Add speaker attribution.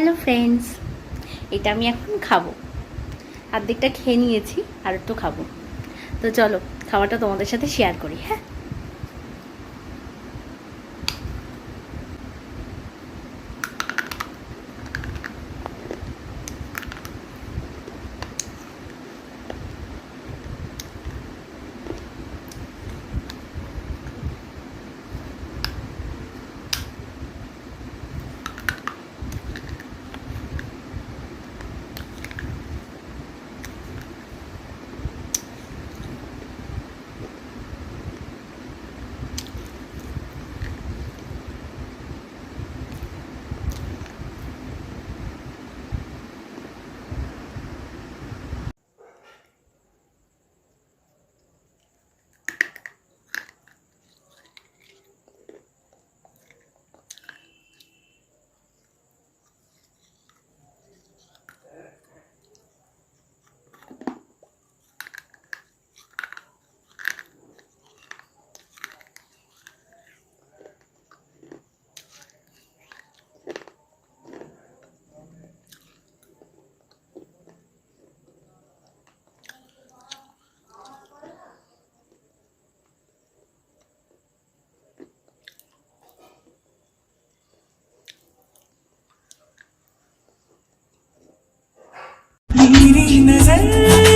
Speaker 1: Hello friends এটা আমি এখন খাব। আর্ধেকটা খেয়ে নিয়েছি, আর একটু খাব। তো চলো খাওয়াটা তোমাদের সাথে শেয়ার করি হ্যাঁ?
Speaker 2: मेरी नजर